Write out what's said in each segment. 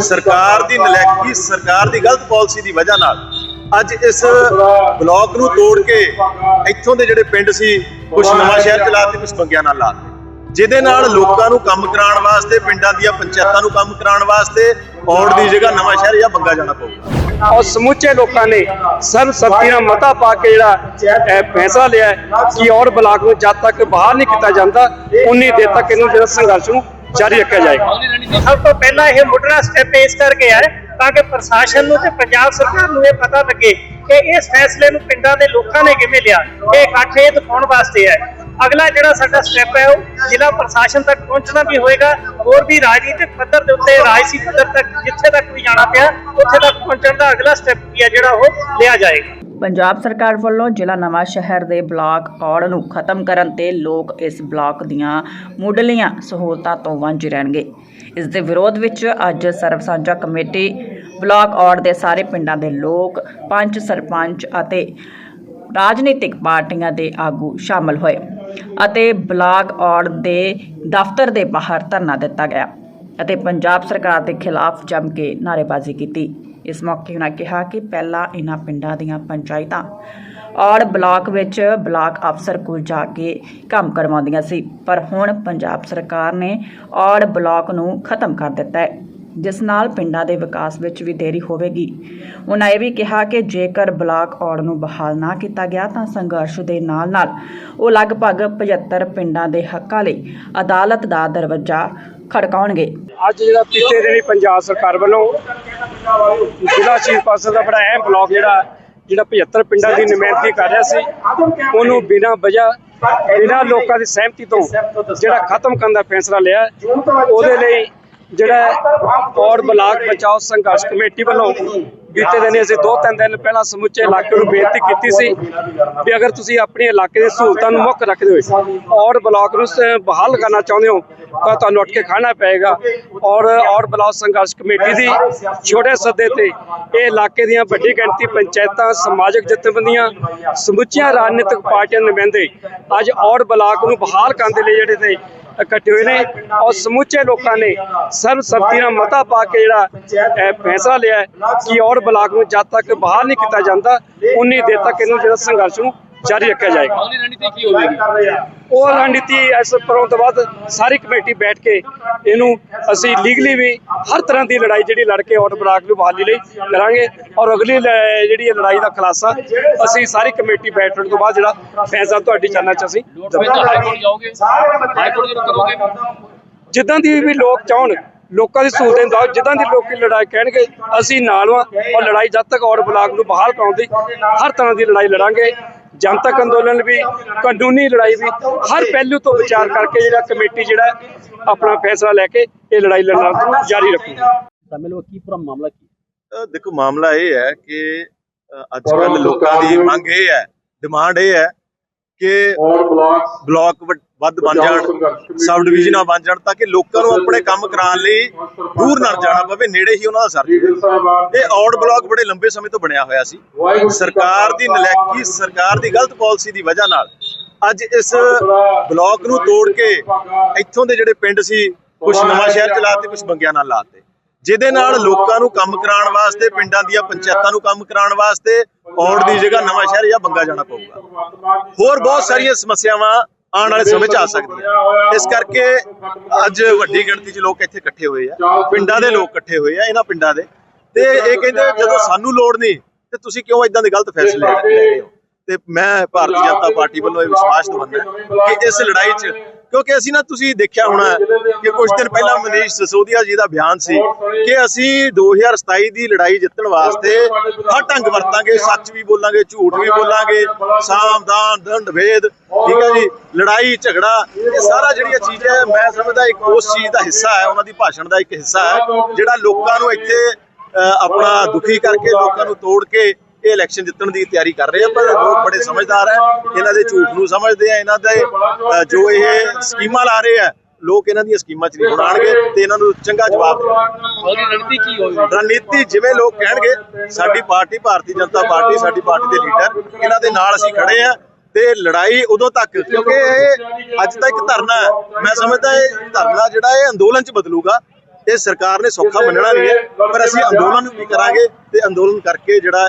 ਸਰਕਾਰ ਦੀ ਨਲਾਇਕੀ ਸਰਕਾਰ ਦੀ ਗਲਤ ਪਾਲਿਸੀ ਦੀ ਵਜ੍ਹਾ ਨਾਲ ਅੱਜ ਇਸ ਬਲਾਕ ਨੂੰ ਤੋੜ ਕੇ ਇੱਥੋਂ ਦੇ ਜਿਹੜੇ ਪਿੰਡ ਸੀ ਕੁਝ ਨਵਾਂ ਸ਼ਹਿਰ ਚਲਾਤੇ ਕੁਝ ਬੰਗਿਆਂ ਨਾਲ ਲਾਤੇ ਜਿਹਦੇ ਨਾਲ ਲੋਕਾਂ ਨੂੰ ਕੰਮ ਕਰਾਉਣ ਵਾਸਤੇ ਪਿੰਡਾਂ ਦੀਆਂ ਪੰਚਾਇਤਾਂ ਨੂੰ ਕੰਮ ਕਰਾਉਣ ਵਾਸਤੇ ਔੜ ਦੀ ਜਗ੍ਹਾ ਨਵਾਂ ਸ਼ਹਿਰ ਜਾਂ ਬੰਗਾ ਜਾਣਾ ਪਊਗਾ। ਔਰ ਸਮੁੱਚੇ ਲੋਕਾਂ ਨੇ ਸਰਬ ਸੰਮਤੀ ਨਾਲ ਮਤਾ ਪਾ ਕੇ ਜਿਹੜਾ ਇਹ ਫੈਸਲਾ ਲਿਆ ਕਿ ਔਰ ਬਲਾਕ ਨੂੰ ਜਦ ਤੱਕ ਬਾਹਰ ਨਹੀਂ ਕੀਤਾ ਜਾਂਦਾ ਉਨੀ ਦੇਰ ਤੱਕ ਇਹਨੂੰ ਜਿਹੜਾ ਸੰਘਰਸ਼ ਨੂੰ ਜਾਰੀ ਰੱਖਿਆ ਜਾਏਗਾ। ਸਭ ਤੋਂ ਪਹਿਲਾਂ ਇਹ ਮੁੱਢਲਾ ਸਟੈਪ ਇਸ ਕਰਕੇ ਹੈ ਤਾਂ ਕਿ ਪ੍ਰਸ਼ਾਸਨ ਨੂੰ ਤੇ ਪੰਜਾਬ ਸਰਕਾਰ ਨੂੰ ਇਹ ਪਤਾ ਲੱਗੇ ਕਿ ਇਸ ਫੈਸਲੇ ਨੂੰ ਪਿੰਡਾਂ ਦੇ ਲੋਕਾਂ ਨੇ ਕਿਵੇਂ ਲਿਆ, ਇਹ ਇਕੱਠ ਇਹ ਦਿਖਾਉਣ ਵਾਸਤੇ ਹੈ। ਅਗਲਾ ਜਿਹੜਾ ਸਾਡਾ ਸਟੈਪ ਹੈ, ਉਹ ਜ਼ਿਲ੍ਹਾ ਪ੍ਰਸ਼ਾਸਨ ਤੱਕ ਪਹੁੰਚਣਾ ਵੀ ਹੋਏਗਾ, ਹੋਰ ਵੀ ਰਾਜਨੀਤਿਕ ਪੱਧਰ ਦੇ ਉੱਤੇ, ਰਾਜਸੀ ਪੱਧਰ ਤੱਕ, ਜਿੱਥੇ ਤੱਕ ਵੀ ਜਾਣਾ ਪਿਆ, ਉੱਥੇ ਤੱਕ ਪਹੁੰਚਣ ਦਾ ਅਗਲਾ ਸਟੈਪ ਵੀ ਹੈ ਜਿਹੜਾ ਉਹ ਲਿਆ ਜਾਏਗਾ। ਪੰਜਾਬ ਸਰਕਾਰ ਵੱਲੋਂ ਜ਼ਿਲ੍ਹਾ ਨਵਾਂ ਸ਼ਹਿਰ ਦੇ ਬਲਾਕ ਔੜ ਨੂੰ ਖਤਮ ਕਰਨ ਤੇ ਲੋਕ ਇਸ ਬਲਾਕ ਦੀਆਂ ਮੁੱਢਲੀਆਂ ਸਹੂਲਤਾਂ ਤੋਂ ਵਾਂਝੇ ਰਹਿਣਗੇ। ਇਸ ਦੇ ਵਿਰੋਧ ਵਿੱਚ ਅੱਜ ਸਰਬ ਸਾਂਝਾ ਕਮੇਟੀ ਬਲਾਕ ਔੜ ਦੇ ਸਾਰੇ ਪਿੰਡਾਂ ਦੇ ਲੋਕ, ਪੰਚ ਸਰਪੰਚ ਅਤੇ ਰਾਜਨੀਤਿਕ ਪਾਰਟੀਆਂ ਦੇ ਆਗੂ ਸ਼ਾਮਲ ਹੋਏ ਅਤੇ ਬਲਾਕ ਔੜ ਦੇ ਦਫ਼ਤਰ ਦੇ ਬਾਹਰ ਧਰਨਾ ਦਿੱਤਾ ਗਿਆ ਅਤੇ ਪੰਜਾਬ ਸਰਕਾਰ ਦੇ ਖਿਲਾਫ ਜੰਮ ਕੇ ਨਾਅਰੇਬਾਜ਼ੀ ਕੀਤੀ। ਇਸ ਮੌਕੇ ਉਹਨਾਂ ਕਿਹਾ ਕਿ ਪਹਿਲਾਂ ਇਹਨਾਂ ਪਿੰਡਾਂ ਦੀਆਂ ਪੰਚਾਇਤਾਂ ਔੜ ਬਲਾਕ ਵਿੱਚ ਬਲਾਕ ਅਫਸਰ ਕੋਲ ਜਾ ਕੇ ਕੰਮ ਕਰਵਾਉਂਦੀਆਂ ਸੀ, ਪਰ ਹੁਣ ਪੰਜਾਬ ਸਰਕਾਰ ਨੇ ਔੜ ਬਲਾਕ ਨੂੰ ਖਤਮ ਕਰ ਦਿੱਤਾ ਹੈ, ਜਿਸ ਨਾਲ ਪਿੰਡਾਂ ਦੇ ਵਿਕਾਸ ਵਿੱਚ ਵੀ ਦੇਰੀ ਹੋਵੇਗੀ। ਉਹਨਾਂ ਇਹ ਵੀ ਕਿਹਾ ਕਿ ਜੇਕਰ ਬਲਾਕ ਔੜ ਨੂੰ ਬਹਾਲ ਨਾ ਕੀਤਾ ਗਿਆ ਤਾਂ ਸੰਘਰਸ਼ ਦੇ ਨਾਲ-ਨਾਲ ਉਹ ਲਗਭਗ 75 ਪਿੰਡਾਂ ਦੇ ਹੱਕਾਂ ਲਈ ਅਦਾਲਤ ਦਾ ਦਰਵਾਜ਼ਾ ਖੜਕਾਉਣਗੇ। ਅੱਜ ਜਿਹੜਾ ਪਿਛਲੇ ਦਿਨੀ ਪੰਜਾਬ ਸਰਕਾਰ ਵੱਲੋਂ ਜ਼ਿਲ੍ਹਾ ਚੀਫ ਪਾਸਰ ਦਾ ਬੜਾ ਅਹਿਮ ਬਲਾਕ ਜਿਹੜਾ ਜਿਹੜਾ 75 ਪਿੰਡਾਂ ਦੀ ਨੁਮਾਇੰਦਗੀ ਕਰ ਰਿਹਾ ਸੀ, ਉਹਨੂੰ ਬਿਨਾਂ ਵਜ੍ਹਾ, ਬਿਨਾਂ ਲੋਕਾਂ ਦੀ ਸਹਿਮਤੀ ਤੋਂ ਜਿਹੜਾ ਖਤਮ ਕਰਨ ਦਾ ਫੈਸਲਾ ਲਿਆ, ਉਹਦੇ ਲਈ ਜਿਹੜਾ ਔਰ ਬਲਾਕ ਬਚਾਓ ਸੰਘਰਸ਼ ਕਮੇਟੀ ਵੱਲੋਂ ਬੀਤੇ ਦਿਨ ਅਸੀਂ ਦੋ ਤਿੰਨ ਦਿਨ ਪਹਿਲਾਂ ਸਮੁੱਚੇ ਇਲਾਕੇ ਨੂੰ ਬੇਨਤੀ ਕੀਤੀ ਸੀ ਵੀ ਅਗਰ ਤੁਸੀਂ ਆਪਣੇ ਇਲਾਕੇ ਦੇ ਸਹੂਲਤਾਂ ਨੂੰ ਮੁੱਖ ਰੱਖਦੇ ਹੋਏ ਔਰ ਬਲਾਕ ਨੂੰ ਬਹਾਲ ਕਰਨਾ ਚਾਹੁੰਦੇ ਹੋ ਤੁਹਾਨੂੰ ਉੱਠ ਕੇ ਖਾਣਾ ਪਏਗਾ ਔਰ ਔਰ ਬਲਾਕ ਸੰਘਰਸ਼ ਕਮੇਟੀ ਦੀ ਛੋਟੇ ਸੱਦੇ ਤੇ ਇਹ ਇਲਾਕੇ ਦੀਆਂ ਵੱਡੀ ਗਿਣਤੀ ਪੰਚਾਇਤਾਂ ਸਮਾਜਿਕ ਜਥੇਬੰਦੀਆਂ ਸਮੁੱਚੀਆਂ ਰਾਜਨੀਤਿਕ ਪਾਰਟੀਆਂ ਨੁਮਾਇੰਦੇ ਅੱਜ ਔਰ ਬਲਾਕ ਨੂੰ ਬਹਾਲ ਕਰਨ ਦੇ ਲਈ ਜਿਹੜੇ ਤੇ ਇਕੱਠੇ ਹੋਏ ਨੇ ਔਰ ਸਮੁੱਚੇ ਲੋਕਾਂ ਨੇ ਸਰਬ ਸੰਮਤੀ ਨਾਲ ਮਤਾ ਪਾ ਕੇ ਜਿਹੜਾ ਫੈਸਲਾ ਲਿਆ ਕਿ ਔਰ ਬਲਾਕ ਨੂੰ ਜਦ ਤੱਕ ਬਾਹਰ ਨਹੀਂ ਕੀਤਾ ਜਾਂਦਾ ਉਨੀ ਦੇਰ ਤੱਕ ਇਹਨੂੰ ਜਿਹੜਾ ਸੰਘਰਸ਼ ਨੂੰ ਜਾਰੀ ਰੱਖਿਆ ਜਾਏਗਾ। ਅਗਲੀ ਰਣਨੀਤੀ ਕੀ ਹੋਵੇਗੀ? ਉਹ ਰਣਨੀਤੀ ਇਸ ਪਰੋਂ ਤੋਂ ਬਾਅਦ ਸਾਰੀ ਕਮੇਟੀ ਬੈਠ ਕੇ ਇਹਨੂੰ ਅਸੀਂ ਲੀਗਲੀ ਵੀ ਹਰ ਤਰ੍ਹਾਂ ਦੀ ਲੜਾਈ ਜਿਹੜੀ ਲੜ ਕੇ ਔਰ ਬਲਾਕ ਨੂੰ ਬਹਾਲੀ ਲਈ ਕਰਾਂਗੇ ਔਰ ਅਗਲੀ ਜਿਹੜੀ ਇਹ ਲੜਾਈ ਦਾ ਖੁਲਾਸਾ ਅਸੀਂ ਸਾਰੀ ਕਮੇਟੀ ਬੈਠਣ ਤੋਂ ਬਾਅਦ ਜਿਹੜਾ ਫੈਸਲਾ ਤੁਹਾਡੀ ਚਰਨਾਂ 'ਚ ਅਸੀਂ ਲੋੜ ਪਏ ਤਾਂ ਹਾਈ ਕੋਰਟ ਜਾਓਗੇ। ਹਾਈ ਕੋਰਟ ਜਦੋਂ ਕਰੋਗੇ? ਜਿੱਦਾਂ ਦੀ ਵੀ ਲੋਕ ਚਾਹਣ ਲੋਕਾਂ ਦੀ ਸਹੂਲਤਾਂ ਦਾ ਜਿੱਦਾਂ ਦੀ ਲੋਕੀ ਲੜਾਈ ਕਹਿਣਗੇ ਅਸੀਂ ਨਾਲ ਵਾਂ ਔਰ ਲੜਾਈ ਜਦ ਤੱਕ ਔਰ ਬਲਾਕ ਨੂੰ ਬਹਾਲ ਕਰਾਉਣ ਦੀ ਹਰ ਤਰ੍ਹਾਂ ਦੀ ਲੜਾਈ ਲੜਾਂਗੇ। ਜਨਤਕ ਅੰਦੋਲਨ ਵੀ ਕਾਨੂੰਨੀ ਲੜਾਈ ਵੀ ਹਰ ਪਹਿਲੂ ਤੋਂ ਵਿਚਾਰ ਕਰਕੇ ਜਿਹੜਾ ਕਮੇਟੀ ਜਿਹੜਾ ਆਪਣਾ ਫੈਸਲਾ ਲੈ ਕੇ ਇਹ ਲੜਾਈ ਲੜਨਾ ਜਾਰੀ ਰੱਖੂਗੀ। ਸ਼ਾਮਿਲ ਕੀ ਪੂਰਾ ਮਾਮਲਾ ਕੀ? ਦੇਖੋ ਮਾਮਲਾ ਇਹ ਹੈ ਕਿ ਅੱਜ ਕੱਲ ਲੋਕਾਂ ਦੀ ਮੰਗ ਇਹ ਹੈ ਡਿਮਾਂਡ ਇਹ ਹੈ ਕਿ ਬਲਾਕ ਵੱਧ ਬਣ ਜਾਣ ਸਬ ਡਿਵੀਜ਼ਨਾਂ ਬਣ ਜਾਣ ਤਾਂ ਕਿ ਲੋਕਾਂ ਨੂੰ ਆਪਣੇ ਕੰਮ ਕਰਾਉਣ ਲਈ ਦੂਰ ਨਾ ਜਾਣਾ ਪਵੇ ਨੇੜੇ ਹੀ ਉਹਨਾਂ ਦਾ ਸਰ ਇਹ ਔੜ ਬਲਾਕ ਬੜੇ ਲੰਬੇ ਸਮੇਂ ਤੋਂ ਬਣਿਆ ਹੋਇਆ ਸੀ। ਸਰਕਾਰ ਦੀ ਨਲਾਇਕੀ ਸਰਕਾਰ ਦੀ ਗਲਤ ਪਾਲਿਸੀ ਦੀ ਵਜ੍ਹਾ ਨਾਲ ਅੱਜ ਇਸ ਬਲਾਕ ਨੂੰ ਤੋੜ ਕੇ ਇੱਥੋਂ ਦੇ ਜਿਹੜੇ ਪਿੰਡ ਸੀ ਕੁਝ ਨਵਾਂ ਸ਼ਹਿਰ ਚਲਾਤੇ ਕੁਝ ਬੰਗਿਆਂ ਨਾਲ ਲਾਤੇ ਜਿਹਦੇ ਨਾਲ ਲੋਕਾਂ ਨੂੰ ਕੰਮ ਕਰਾਉਣ ਵਾਸਤੇ ਪਿੰਡਾਂ ਦੀਆਂ ਪੰਚਾਇਤਾਂ ਨੂੰ ਕੰਮ ਕਰਾਉਣ ਵਾਸਤੇ ਔੜ ਦੀ ਜਗ੍ਹਾ ਨਵਾਂ ਸ਼ਹਿਰ ਜਾਂ ਬੰਗਾ ਜਾਣਾ ਪਊਗਾ। ਹੋਰ ਬਹੁਤ ਸਾਰੀਆਂ ਸਮੱਸਿਆਵਾਂ ਆਉਣ ਵਾਲੇ ਸਮੇਂ 'ਚ ਆ ਸਕਦੀਆਂ। ਇਸ ਕਰਕੇ ਅੱਜ ਵੱਡੀ ਗਿਣਤੀ 'ਚ ਲੋਕ ਇੱਥੇ ਇਕੱਠੇ ਹੋਏ ਆ। ਪਿੰਡਾਂ ਦੇ ਲੋਕ ਇਕੱਠੇ ਹੋਏ ਆ ਇਹਨਾਂ ਪਿੰਡਾਂ ਦੇ। ਤੇ ਇਹ ਕਹਿੰਦੇ ਜਦੋਂ ਸਾਨੂੰ ਲੋੜ ਨਹੀਂ ਤੇ ਤੁਸੀਂ ਕਿਉਂ ਇਦਾਂ ਦੇ ਗਲਤ ਫੈਸਲੇ ਲੈ ਰਹੇ ਹੋ? ਤੇ ਮੈਂ ਭਾਰਤੀ ਜਨਤਾ ਪਾਰਟੀ ਵੱਲੋਂ ਇਹ ਵਿਸ਼ਵਾਸ ਦਵਾਉਂਦਾ ਕਿ ਇਸ ਲੜਾਈ 'ਚ ਕਿਉਂਕਿ ਅਸੀਂ ਨਾ ਤੁਸੀਂ ਦੇਖਿਆ ਹੋਣਾ ਕਿ ਕੁਝ ਦਿਨ ਪਹਿਲਾਂ ਮਨੀਸ਼ ਸਸੋਦੀਆ ਜੀ ਦਾ ਬਿਆਨ ਸੀ ਕਿ ਅਸੀਂ 2027 ਦੀ ਲੜਾਈ ਜਿੱਤਣ ਵਾਸਤੇ ਹਰ ਢੰਗ ਵਰਤਾਂਗੇ ਸੱਚ ਵੀ ਬੋਲਾਂਗੇ ਝੂਠ ਵੀ ਬੋਲਾਂਗੇ ਸਾਮ ਦੰਡ ਭੇਦ ਠੀਕ ਹੈ ਜੀ ਲੜਾਈ ਝਗੜਾ ਇਹ ਸਾਰਾ ਜਿਹੜੀਆਂ ਚੀਜ਼ਾਂ ਹੈ, ਮੈਂ ਸਮਝਦਾ ਇੱਕ ਉਸ ਚੀਜ਼ ਦਾ ਹਿੱਸਾ ਹੈ ਉਹਨਾਂ ਦੀ ਭਾਸ਼ਣ ਦਾ ਇੱਕ ਹਿੱਸਾ ਹੈ ਜਿਹੜਾ ਲੋਕਾਂ ਨੂੰ ਇੱਥੇ ਆਪਣਾ ਦੁਖੀ ਕਰਕੇ ਲੋਕਾਂ ਨੂੰ ਤੋੜ ਕੇ ਇਹ ਇਲੈਕਸ਼ਨ ਜਿੱਤਣ ਦੀ ਤਿਆਰੀ ਕਰ ਰਹੇ ਆ ਪਰ ਲੋਕ ਬੜੇ ਸਮਝਦਾਰ ਹੈ ਇਹਨਾਂ ਦੇ ਝੂਠ ਨੂੰ ਸਮਝਦੇ ਆ ਇਹਨਾਂ ਦੇ ਜੋ ਇਹ ਸਕੀਮਾਂ ਲਾ ਰਹੇ ਆ ਲੋਕ ਇਹਨਾਂ ਦੀਆਂ ਸਕੀਮਾਂ ਚ ਨਹੀਂ ਬਣਾਣਗੇ ਤੇ ਇਹਨਾਂ ਨੂੰ ਚੰਗਾ ਜਵਾਬ ਦੇਣਗੇ। ਰਣਨੀਤੀ ਕੀ ਹੋਵੇਗੀ ਰਣਨੀਤੀ ਜਿਵੇਂ ਲੋਕ ਕਹਿਣਗੇ ਸਾਡੀ ਪਾਰਟੀ ਭਾਰਤੀ ਜਨਤਾ ਪਾਰਟੀ ਸਾਡੀ ਪਾਰਟੀ ਦੇ ਲੀਡਰ ਇਹਨਾਂ ਦੇ ਨਾਲ ਅਸੀਂ ਖੜੇ ਆ ਤੇ ਲੜਾਈ ਉਦੋਂ ਤੱਕ ਕਿਉਂਕਿ ਇਹ ਅੱਜ ਇੱਕ ਧਰਨਾ ਹੈ। ਮੈਂ ਸਮਝਦਾ ਇਹ ਧਰਨਾ ਜਿਹੜਾ ਇਹ ਅੰਦੋਲਨ ਚ ਬਦਲੂਗਾ। ਇਹ ਸਰਕਾਰ ਨੇ ਸੌਖਾ ਮੰਨਣਾ ਨਹੀਂ ਹੈ ਪਰ ਅਸੀਂ ਅੰਦੋਲਨ ਵੀ ਕਰਾਂਗੇ ਤੇ ਅੰਦੋਲਨ ਕਰਕੇ ਜਿਹੜਾ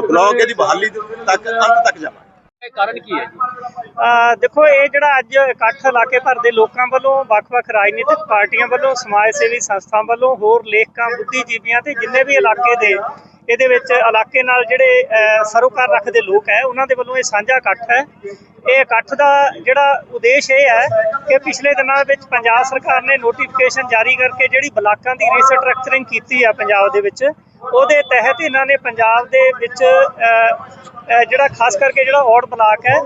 ਬਲਾਕ ਇਹਦੀ ਬਹਾਲੀ ਤੱਕ ਅੰਤ ਤੱਕ ਜਾਵਾਂਗੇ। ਕਾਰਨ ਕੀ ਹੈ ਜੀ? ਦੇਖੋ ਇਹ ਜਿਹੜਾ ਅੱਜ ਇਕੱਠ ਇਲਾਕੇ ਭਰ ਦੇ ਲੋਕਾਂ ਵੱਲੋਂ ਵੱਖ-ਵੱਖ ਰਾਜਨੀਤਿਕ ਪਾਰਟੀਆਂ ਵੱਲੋਂ ਸਮਾਜ ਸੇਵੀ ਸੰਸਥਾਵਾਂ ਵੱਲੋਂ ਹੋਰ ਲੇਖਕਾਂ ਬੁੱਧੀਜੀਵੀਆਂ ਤੇ ਜਿੰਨੇ ਵੀ ਇਲਾਕੇ ਦੇ ਇਹਦੇ ਵਿੱਚ ਇਲਾਕੇ ਨਾਲ ਜਿਹੜੇ ਸਰੋਕਾਰ ਰੱਖਦੇ ਲੋਕ ਹੈ, ਉਹਨਾਂ ਦੇ ਵੱਲੋਂ ਇਹ ਸਾਂਝਾ ਇਕੱਠ ਹੈ। ਇਹ ਇਕੱਠ ਦਾ ਜਿਹੜਾ ਉਦੇਸ਼ ਇਹ ਹੈ ਕਿ ਪਿਛਲੇ ਦਿਨਾਂ ਵਿੱਚ ਪੰਜਾਬ ਸਰਕਾਰ ਨੇ ਨੋਟੀਫਿਕੇਸ਼ਨ ਜਾਰੀ ਕਰਕੇ ਜਿਹੜੀ ਬਲਾਕਾਂ ਦੀ ਰੀਸਟਰਕਚਰਿੰਗ ਕੀਤੀ ਆ ਪੰਜਾਬ ਦੇ ਵਿੱਚ, ਉਹਦੇ ਤਹਿਤ ਇਹਨਾਂ ਨੇ ਪੰਜਾਬ ਦੇ ਵਿੱਚ ਜਿਹੜਾ ਖਾਸ ਕਰਕੇ ਜਿਹੜਾ ਔੜ ਬਲਾਕ ਹੈ,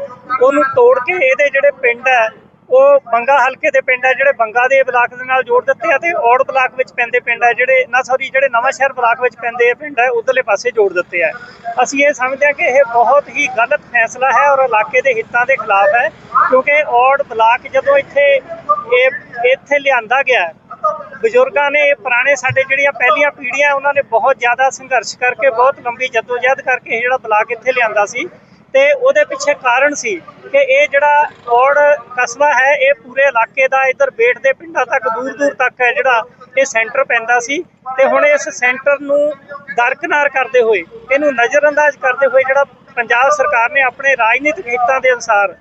ਉਹਨੂੰ ਤੋੜ ਕੇ ਇਹਦੇ ਜਿਹੜੇ ਪਿੰਡ ਹੈ ਉਹ ਬੰਗਾ ਹਲਕੇ ਦੇ ਪਿੰਡ ਹੈ ਜਿਹੜੇ ਬੰਗਾ ਦੇ ਬਲਾਕ ਦੇ ਨਾਲ ਜੋੜ ਦਿੱਤੇ ਆ ਤੇ ਔੜ ਬਲਾਕ ਵਿੱਚ ਪੈਂਦੇ ਪਿੰਡ ਹੈ ਜਿਹੜੇ ਨਾ ਸੌਰੀ ਜਿਹੜੇ ਨਵਾਂ ਸ਼ਹਿਰ ਬਲਾਕ ਵਿੱਚ ਪੈਂਦੇ ਆ, ਪਿੰਡ ਹੈ ਉਧਰਲੇ ਪਾਸੇ ਜੋੜ ਦਿੱਤੇ ਆ। ਅਸੀਂ ਇਹ ਸਮਝਦੇ ਹਾਂ ਕਿ ਇਹ ਬਹੁਤ ਹੀ ਗਲਤ ਫੈਸਲਾ ਹੈ ਔਰ ਇਲਾਕੇ ਦੇ ਹਿੱਤਾਂ ਦੇ ਖਿਲਾਫ ਹੈ, ਕਿਉਂਕਿ ਔੜ ਬਲਾਕ ਜਦੋਂ ਇੱਥੇ ਇਹ, ਇੱਥੇ ਲਿਆਂਦਾ ਗਿਆ, ਬਜ਼ੁਰਗਾਂ ਨੇ ਇਹ ਪੁਰਾਣੇ ਸਾਡੇ ਜਿਹੜੀਆਂ ਪਹਿਲੀਆਂ ਪੀੜ੍ਹੀਆਂ, ਉਹਨਾਂ ਨੇ ਬਹੁਤ ਜ਼ਿਆਦਾ ਸੰਘਰਸ਼ ਕਰਕੇ, ਬਹੁਤ ਲੰਬੀ ਜਦੋਜਹਿਦ ਕਰਕੇ ਇਹ ਜਿਹੜਾ ਬਲਾਕ ਇੱਥੇ ਲਿਆਂਦਾ ਸੀ ਤੇ ਉਹਦੇ ਪਿੱਛੇ ਕਾਰਨ ਸੀ ਕਿ ਇਹ ਜਿਹੜਾ ਔੜ ਕਸਬਾ ਹੈ, ਇਹ ਪੂਰੇ ਇਲਾਕੇ ਦਾ ਇਧਰ ਬੇਟ ਦੇ ਪਿੰਡਾਂ ਤੱਕ ਦੂਰ ਦੂਰ ਤੱਕ ਹੈ ਜਿਹੜਾ ਇਹ ਸੈਂਟਰ ਪੈਂਦਾ ਸੀ ਤੇ ਹੁਣ ਇਸ ਸੈਂਟਰ ਨੂੰ ਦਰਕਨਾਰ ਕਰਦੇ ਹੋਏ, ਇਹਨੂੰ ਨਜ਼ਰਅੰਦਾਜ਼ ਕਰਦੇ ਹੋਏ ਜਿਹੜਾ ਪੰਜਾਬ ਸਰਕਾਰ ਨੇ ਆਪਣੇ ਰਾਜਨੀਤਿਕ ਹਿੱਤਾਂ ਦੇ ਅਨੁਸਾਰ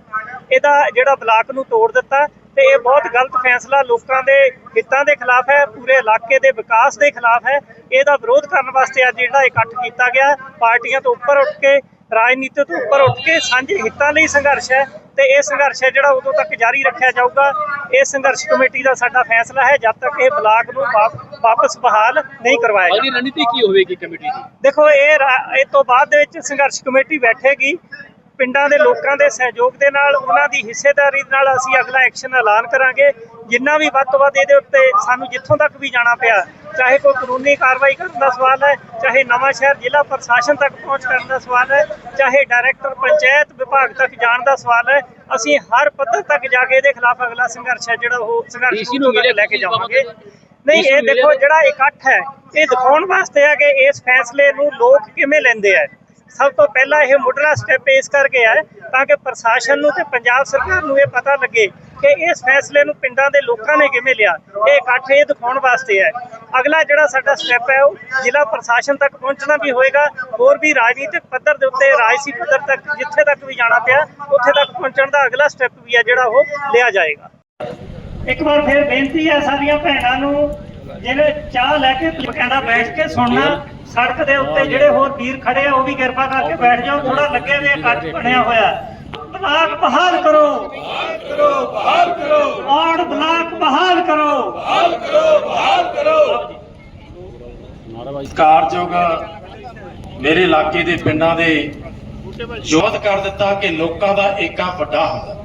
ਇਹਦਾ ਜਿਹੜਾ ਬਲਾਕ ਨੂੰ ਤੋੜ ਦਿੱਤਾ ਤੇ ਇਹ ਬਹੁਤ ਗਲਤ ਫੈਸਲਾ ਲੋਕਾਂ ਦੇ ਹਿੱਤਾਂ ਦੇ ਖਿਲਾਫ ਹੈ, ਪੂਰੇ ਇਲਾਕੇ ਦੇ ਵਿਕਾਸ ਦੇ ਖਿਲਾਫ ਹੈ। ਇਹਦਾ ਵਿਰੋਧ ਕਰਨ ਵਾਸਤੇ ਅੱਜ ਜਿਹੜਾ ਇਕੱਠ ਕੀਤਾ ਗਿਆ, ਪਾਰਟੀਆਂ ਤੋਂ ਉੱਪਰ ਉੱਠ ਕੇ ਰਾਜਨੀਤੀ ਤੋਂ ਉੱਪਰ ਉੱਠ ਕੇ ਸਾਂਝੇ ਹਿੱਤਾਂ ਲਈ ਸੰਘਰਸ਼ ਹੈ ਤੇ ਇਹ ਸੰਘਰਸ਼ ਹੈ ਜਿਹੜਾ ਉਦੋਂ ਤੱਕ ਜਾਰੀ ਰੱਖਿਆ ਜਾਊਗਾ। ਇਹ ਸੰਘਰਸ਼ ਕਮੇਟੀ ਦਾ ਸਾਡਾ ਫੈਸਲਾ ਹੈ ਜਦ ਤੱਕ ਇਹ ਬਲਾਕ ਨੂੰ ਵਾਪ- ਵਾਪਸ ਬਹਾਲ ਨਹੀਂ ਕਰਵਾਇਆ ਅਗਲੀ ਰਣਨੀਤੀ ਕੀ ਹੋਵੇਗੀ ਕਮੇਟੀ ਦੀ? ਦੇਖੋ ਇਹ ਇਹ ਤੋਂ ਬਾਅਦ ਦੇ ਵਿੱਚ ਸੰਘਰਸ਼ ਕਮੇਟੀ ਬੈਠੇਗੀ। ਪਿੰਡਾਂ ਦੇ ਲੋਕਾਂ ਦੇ ਸਹਿਯੋਗ ਦੇ ਨਾਲ ਉਹਨਾਂ ਦੀ ਹਿੱਸੇਦਾਰੀ ਨਾਲ ਅਸੀਂ ਅਗਲਾ ਐਕਸ਼ਨ ਐਲਾਨ ਕਰਾਂਗੇ ਜਿੰਨਾ ਵੀ ਵੱਧ ਤੋਂ ਵੱਧ ਇਹਦੇ ਉੱਤੇ ਸਾਨੂੰ ਜਿੱਥੋਂ ਤੱਕ ਵੀ ਜਾਣਾ ਪਿਆ ਚਾਹੇ ਕੋਈ ਕਾਨੂੰਨੀ ਕਾਰਵਾਈ ਕਰਨ ਦਾ ਸਵਾਲ ਹੈ ਚਾਹੇ ਨਵਾਂ ਸ਼ਹਿਰ ਜ਼ਿਲ੍ਹਾ ਪ੍ਰਸ਼ਾਸਨ ਤੱਕ ਪਹੁੰਚ ਕਰਨ ਦਾ ਸਵਾਲ ਹੈ ਚਾਹੇ ਡਾਇਰੈਕਟਰ ਪੰਚਾਇਤ ਵਿਭਾਗ ਤੱਕ ਜਾਣ ਦਾ ਸਵਾਲ ਹੈ ਅਸੀਂ ਹਰ ਪੱਧਰ ਤੱਕ ਜਾ ਕੇ ਇਹਦੇ ਖਿਲਾਫ ਅਗਲਾ ਸੰਘਰਸ਼ ਹੈ ਜਿਹੜਾ ਉਹ ਸੰਘਰਸ਼ ਨੂੰ ਲੈ ਕੇ ਜਾਵਾਂਗੇ? ਨਹੀਂ ਇਹ ਦੇਖੋ? ਜਿਹੜਾ ਇਕੱਠ ਹੈ ਇਹ ਦਿਖਾਉਣ ਵਾਸਤੇ ਹੈ ਕਿ ਇਸ ਫੈਸਲੇ ਨੂੰ ਲੋਕ ਕਿਵੇਂ ਲੈਂਦੇ ਆ ਸਭ ਤੋਂ ਪਹਿਲਾਂ ਇਹ ਮੁੱਢਲਾ ਸਟੈਪ ਇਸ ਕਰਕੇ ਹੈ ਤਾਂ ਕਿ ਪ੍ਰਸ਼ਾਸਨ ਨੂੰ ਤੇ ਪੰਜਾਬ ਸਰਕਾਰ ਨੂੰ ਇਹ ਪਤਾ ਲੱਗੇ ਕਿ ਇਸ ਫੈਸਲੇ ਨੂੰ ਪਿੰਡਾਂ ਦੇ ਲੋਕਾਂ ਨੇ ਕਿਵੇਂ ਲਿਆ। ਇਹ ਇਕੱਠ ਇਹ ਦਿਖਾਉਣ ਵਾਸਤੇ ਹੈ। ਅਗਲਾ ਜਿਹੜਾ ਸਾਡਾ ਸਟੈਪ ਹੈ, ਉਹ ਜ਼ਿਲ੍ਹਾ ਪ੍ਰਸ਼ਾਸਨ ਤੱਕ ਪਹੁੰਚਣਾ ਵੀ ਹੋਏਗਾ, ਹੋਰ ਵੀ ਰਾਜਨੀਤਿਕ ਪੱਧਰ ਦੇ ਉੱਤੇ, ਰਾਜਸੀ ਪੱਧਰ ਤੱਕ, ਜਿੱਥੇ ਤੱਕ ਵੀ ਜਾਣਾ ਪਿਆ, ਉੱਥੇ ਤੱਕ ਪਹੁੰਚਣ ਦਾ ਅਗਲਾ ਸਟੈਪ ਵੀ ਹੈ ਜਿਹੜਾ ਉਹ ਲਿਆ ਜਾਏਗਾ। ਇੱਕ ਵਾਰ ਫਿਰ ਬੇਨਤੀ ਹੈ ਸਾਰੀਆਂ ਭੈਣਾਂ ਨੂੰ, ਜਿਹੜੇ ਚਾਹ ਲੈ ਕੇ ਬਕਾਇਦਾ ਬੈਠ ਕੇ ਸੁਣਨਾ ਸੜਕ ਦੇ ਉੱਤੇ ਜਿਹੜੇ ਹੋਰ ਵੀਰ ਖੜੇ ਆ ਉਹ ਵੀ ਕਿਰਪਾ ਕਰਕੇ ਬੈਠ ਜਾਓ ਥੋੜਾ ਲੱਗੇ ਵੇ ਇਕੱਠ ਬਣਿਆ ਹੋਇਆ। ਬਲਾਕ ਬਹਾਲ ਕਰੋ। ਬਹਾਲ ਕਰੋ ਬਹਾਲ ਕਰੋ। ਔੜ ਬਲਾਕ ਬਹਾਲ ਕਰੋ? ਕਾਰਜੋਗ ਮੇਰੇ ਇਲਾਕੇ ਦੇ ਪਿੰਡਾਂ ਦੇ ਯੋਧ ਕਰ ਦਿੱਤਾ ਕਿ ਲੋਕਾਂ ਦਾ ਏਕਾ ਵੱਡਾ ਹੁੰਦਾ।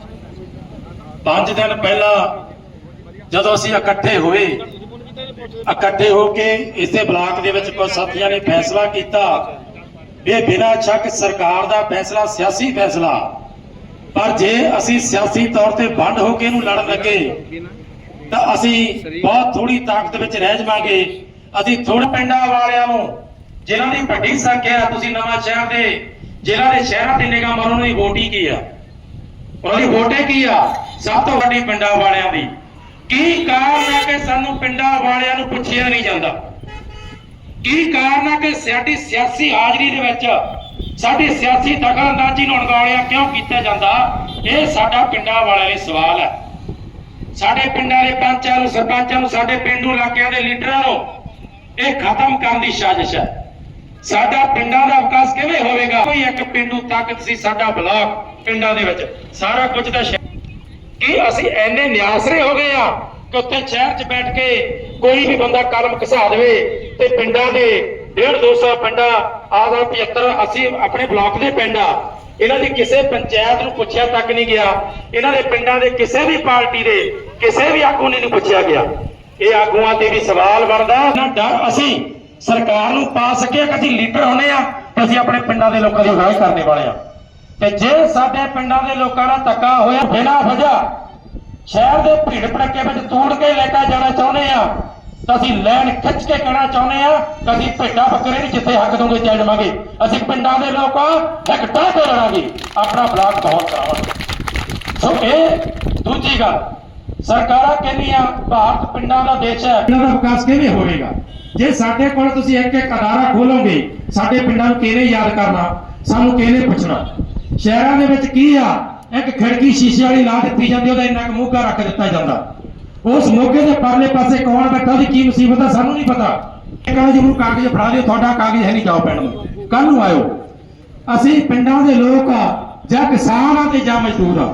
ਪੰਜ ਦਿਨ ਪਹਿਲਾਂ ਜਦੋਂ ਅਸੀਂ ਇਕੱਠੇ ਹੋਏ ਇਕੱਠੇ ਹੋ ਕੇ ਇਸੇ ਬਲਾਕ ਦੇ ਵਿੱਚ ਕੁਝ ਸਾਥੀਆਂ ਨੇ ਫੈਸਲਾ ਕੀਤਾ ਵੀ ਬਿਨਾਂ ਸ਼ੱਕ ਸਰਕਾਰ ਦਾ ਫੈਸਲਾ ਸਿਆਸੀ ਫੈਸਲਾ। ਪਰ ਜੇ ਅਸੀਂ ਸਿਆਸੀ ਤੌਰ ਤੇ ਵੰਡ ਹੋ ਕੇ ਇਹਨੂੰ ਲੜਨ ਲੱਗੇ, ਤਾਂ ਅਸੀਂ ਬਹੁਤ ਥੋੜੀ ਤਾਕਤ ਵਿੱਚ ਰਹਿ ਜਾਵਾਂਗੇ। ਅਸੀਂ ਥੋੜੇ ਪਿੰਡਾਂ ਵਾਲਿਆਂ ਨੂੰ, ਜਿਨ੍ਹਾਂ ਦੀ ਵੱਡੀ ਸੰਖਿਆ ਤੁਸੀਂ ਨਵਾਂ ਸ਼ਹਿਰ ਦੇ, ਜਿਨ੍ਹਾਂ ਦੇ ਸ਼ਹਿਰਾਂ ਤੇ ਨਿਗਾਹ ਮਾਰੋ ਉਹਨਾਂ ਦੀ ਵੋਟ ਹੀ ਕੀ ਆ? ਉਹਨਾਂ ਦੀ ਵੋਟ ਕੀ ਆ? ਸਭ ਤੋਂ ਵੱਡੀ ਪਿੰਡਾਂ ਵਾਲਿਆਂ ਦੀ। ਕੀ ਕਾਰਨ ਹੈ ਕਿ ਸਾਨੂੰ ਪਿੰਡਾਂ ਵਾਲਿਆਂ ਨੂੰ ਪੁੱਛਿਆ ਨਹੀਂ ਜਾਂਦਾ? ਕੀ ਕਾਰਨ ਹੈ ਕਿ ਸਾਡੀ ਸਿਆਸੀ ਹਾਜ਼ਰੀ ਦੇ ਵਿੱਚ ਸਾਡੀ ਸਿਆਸੀ ਦਖਲਅੰਦਾਜ਼ੀ ਨੂੰ ਅਣਗੌਲਿਆ ਕਿਉਂ ਕੀਤਾ ਜਾਂਦਾ? ਇਹ ਸਾਡਾ ਪਿੰਡਾਂ ਵਾਲਿਆਂ ਲਈ ਸਵਾਲ ਹੈ। ਸਾਡੇ ਪਿੰਡਾਂ ਦੇ ਪੰਚਾਂ ਨੂੰ, ਸਰਪੰਚਾਂ ਨੂੰ, ਸਾਡੇ ਪਿੰਡੂ ਇਲਾਕਿਆਂ ਦੇ ਲੀਡਰਾਂ ਨੂੰ ਇਹ ਖਤਮ ਕਰਨ ਦੀ ਸਾਜ਼ਿਸ਼ ਹੈ। ਸਾਡਾ ਪਿੰਡਾਂ ਦਾ ਵਿਕਾਸ ਕਿਵੇਂ ਹੋਵੇਗਾ? ਕੋਈ ਇੱਕ ਪਿੰਡੂ ਤਾਕਤ ਸੀ ਸਾਡਾ ਬਲਾਕ ਪਿੰਡਾਂ ਦੇ ਵਿੱਚ। ਸਾਰਾ ਕੁਝ ਤਾਂ ਕੀ ਅਸੀਂ ਐਨੇ ਨਿਆਸਰੇ ਹੋ ਗਏ ਆ ਕਿ ਉੱਥੇ ਸ਼ਹਿਰ 'ਚ ਬੈਠ ਕੇ ਕੋਈ ਵੀ ਬੰਦਾ ਕਲਮ ਘਸਾ ਦੇਵੇ ਤੇ ਪਿੰਡਾਂ ਦੇ 1.5 200 ਪਿੰਡਾਂ ਆਦਾ 75 80 ਆਪਣੇ ਬਲਾਕ ਦੇ ਪਿੰਡ ਆ। ਇਹਨਾਂ ਦੀ ਕਿਸੇ ਪੰਚਾਇਤ ਨੂੰ ਪੁੱਛਿਆ ਤੱਕ ਨਹੀਂ ਗਿਆ। ਇਹਨਾਂ ਦੇ ਪਿੰਡਾਂ ਦੇ ਕਿਸੇ ਵੀ ਪਾਰਟੀ ਦੇ ਕਿਸੇ ਵੀ ਆਗੂ ਨੇ ਨਹੀਂ ਪੁੱਛਿਆ ਗਿਆ। ਇਹ ਆਗੂਆਂ ਤੇ ਵੀ ਸਵਾਲ ਬਣਦਾ। ਨਾ ਡਰ ਅਸੀਂ ਸਰਕਾਰ ਨੂੰ ਪਾ ਸਕੇ ਕਿ ਅਸੀਂ ਲੀਡਰ ਹੋਣੇ ਆ ਤੇ ਅਸੀਂ ਆਪਣੇ ਪਿੰਡਾਂ ਦੇ ਲੋਕਾਂ ਦੀ ਰਾਜ ਕਰਨੇ ਵਾਲੇ ਆ। ਤੇ ਜੇ ਸਾਡੇ ਪਿੰਡਾਂ ਦੇ ਲੋਕਾਂ ਨਾਲ ਧੱਕਾ ਹੋਇਆ, ਬਿਨਾਂ ਵਜ੍ਹਾ ਸ਼ਹਿਰ ਦੇ ਭੀੜ ਭੜੱਕੇ ਵਿੱਚ ਤੋੜ ਕੇ ਲੈ ਕੇ ਜਾਣਾ ਚਾਹੁੰਦੇ ਆ, ਤਾਂ ਅਸੀਂ ਲੈਣ ਖਿੱਚ ਕੇ ਕਹਿਣਾ ਚਾਹੁੰਦੇ ਆ ਕਿ ਅਸੀਂ ਭੇਡਾਂ ਬੱਕਰੇ ਨਹੀਂ ਜਿੱਥੇ ਹੱਕ ਦੋਗੇ ਚੱਲ ਜਾਵਾਂਗੇ। ਅਸੀਂ ਪਿੰਡਾਂ ਦੇ ਲੋਕਾਂ ਇੱਕ ਟਾਹ ਕੇ ਲੜਾਂਗੇ। ਆਪਣਾ ਬਲਾਕ ਬਹੁਤ ਕਰਾਵਾਂਗੇ। ਸੋ ਇਹ ਦੂਜੀ ਗੱਲ। ਸਰਕਾਰਾਂ ਕਹਿੰਦੀਆਂ, ਭਾਰਤ ਪਿੰਡਾਂ ਦਾ ਦੇਸ਼ ਹੈ। ਪਿੰਡਾਂ ਦਾ ਵਿਕਾਸ ਕਿਵੇਂ ਹੋਵੇਗਾ? ਜੇ ਸਾਡੇ ਕੋਲ ਤੁਸੀਂ ਇੱਕ ਇੱਕ ਅਦਾਰਾ ਖੋਲੋਗੇ, ਸਾਡੇ ਪਿੰਡਾਂ ਨੂੰ ਕਿਹਨੇ ਯਾਦ ਕਰਨਾ? ਸਾਨੂੰ ਕਿਹਨੇ ਪੁੱਛਣਾ? ਸ਼ਹਿਰਾਂ ਦੇ ਵਿੱਚ ਕੀ ਆ? ਇੱਕ ਖਿੜਕੀ ਸ਼ੀਸ਼ੇ ਵਾਲੀ ਲਾ ਦਿੱਤੀ ਜਾਂਦੀ ਉਹਦਾ ਇੰਨਾ ਕੁ ਮੋਗਾ ਰੱਖ ਦਿੱਤਾ ਜਾਂਦਾ। ਉਸ ਮੋਗੇ ਦੇ ਪਰਲੇ ਪਾਸੇ ਕੌਣ ਬੈਠਾ ਉਹਦੀ ਕੀ ਮੁਸੀਬਤ ਆ ਸਾਨੂੰ ਨਹੀਂ ਪਤਾ। ਕਹਿੰਦਾ ਜੀ ਨੂੰ ਕਾਗਜ਼ ਫੜਾ ਦਿਓ ਤੁਹਾਡਾ ਕਾਗਜ਼ ਹੈ ਨਹੀਂ ਜਾਓ ਪਿੰਡ ਨੂੰ। ਕੱਲ ਨੂੰ ਆਇਓ। ਅਸੀਂ ਪਿੰਡਾਂ ਦੇ ਲੋਕ ਆ ਜਾਂ ਕਿਸਾਨ ਆ ਤੇ ਜਾਂ ਮਜ਼ਦੂਰ ਆ।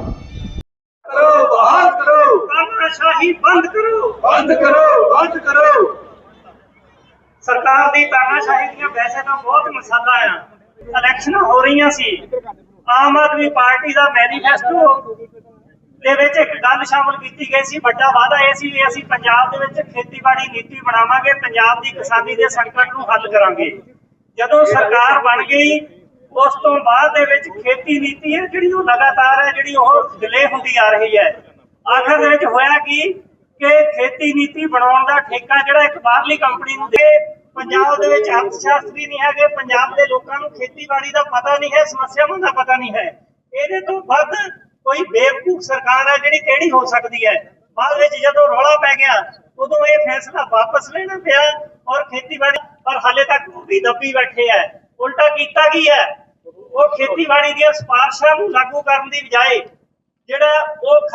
ਕਰੋ ਬਹਾਲ ਕਰੋ। ਤਾਨਾਸ਼ਾਹੀ ਬੰਦ ਕਰੋ। ਬੰਦ ਕਰੋ ਬੰਦ ਕਰੋ। ਸਰਕਾਰ ਦੀ ਤਾਨਾਸ਼ਾਹੀ ਦੀਆਂ ਵੈਸੇ ਤਾਂ ਬਹੁਤ ਮਸਾਲਾ ਆ। ਇਲੈਕਸ਼ਨਾਂ ਹੋ ਰਹੀਆਂ ਸੀ। ਆਮ ਆਦਮੀ ਪਾਰਟੀ ਦਾ ਮੈਨੀਫੈਸਟੋ, ਦੇ ਵਿੱਚ ਇੱਕ ਗੱਲ ਸ਼ਾਮਲ ਕੀਤੀ ਗਈ ਸੀ। ਵੱਡਾ ਵਾਅਦਾ ਇਹ ਸੀ ਕਿ ਅਸੀਂ ਪੰਜਾਬ ਦੇ ਵਿੱਚ ਖੇਤੀਬਾੜੀ ਨੀਤੀ ਬਣਾਵਾਂਗੇ, ਪੰਜਾਬ ਦੀ ਕਿਸਾਨੀ ਦੇ ਸੰਕਟ ਨੂੰ ਹੱਲ ਕਰਾਂਗੇ। ਜਦੋਂ ਸਰਕਾਰ ਬਣ ਗਈ, ਉਸ ਤੋਂ ਬਾਅਦ ਦੇ ਵਿੱਚ ਖੇਤੀ ਨੀਤੀ ਹੈ ਜਿਹੜੀ ਉਹ ਲਗਾਤਾਰ ਹੈ, ਜਿਹੜੀ ਉਹ ਡਿਲੇ ਹੁੰਦੀ ਆ ਰਹੀ ਹੈ। ਆਖਰ ਦੇ ਵਿੱਚ ਹੋਇਆ ਕੀ ਕਿ ਖੇਤੀ ਨੀਤੀ ਬਣਾਉਣ ਦਾ ਠੇਕਾ ਜਿਹੜਾ ਇੱਕ ਬਾਹਰਲੀ ਕੰਪਨੀ ਨੂੰ ਦੇ ਪੰਜਾਬ ਦੇ ਵਿੱਚ ਅਰਥ ਨਹੀਂ ਹੈਗੇ, ਪੰਜਾਬ ਦੇ ਲੋਕਾਂ ਨੂੰ ਖੇਤੀਬਾੜੀ ਦਾ ਪਤਾ ਨਹੀਂ ਹੈ, ਸਮੱਸਿਆਵਾਂ ਦਾ ਪਤਾ ਨਹੀਂ ਹੈ। ਇਹਦੇ ਤੋਂ ਵੱਧ ਕੋਈ ਬੇਵਕੂਫ ਸਰਕਾਰ ਹੈ ਜਿਹੜੀ ਕਿਹੜੀ ਹੋ ਸਕਦੀ ਹੈ? ਬਾਅਦ ਵਿੱਚ ਜਦੋਂ ਰੌਲਾ ਪੈ ਗਿਆ, ਉਦੋਂ ਇਹ ਫੈਸਲਾ ਵਾਪਸ ਲੈਣਾ ਪਿਆ ਔਰ ਖੇਤੀਬਾੜੀ, ਪਰ ਹਾਲੇ ਤੱਕ ਵੀ ਦੱਬੀ ਬੈਠੇ ਹੈ। ਉਲਟਾ ਕੀਤਾ ਕੀ ਹੈ? ਉਹ ਖੇਤੀਬਾੜੀ ਦੀਆਂ ਸਿਫਾਰਸ਼ਾਂ ਨੂੰ ਲਾਗੂ ਕਰਨ ਦੀ ਬਜਾਏ ਜਿਹੜਾ ਉਹ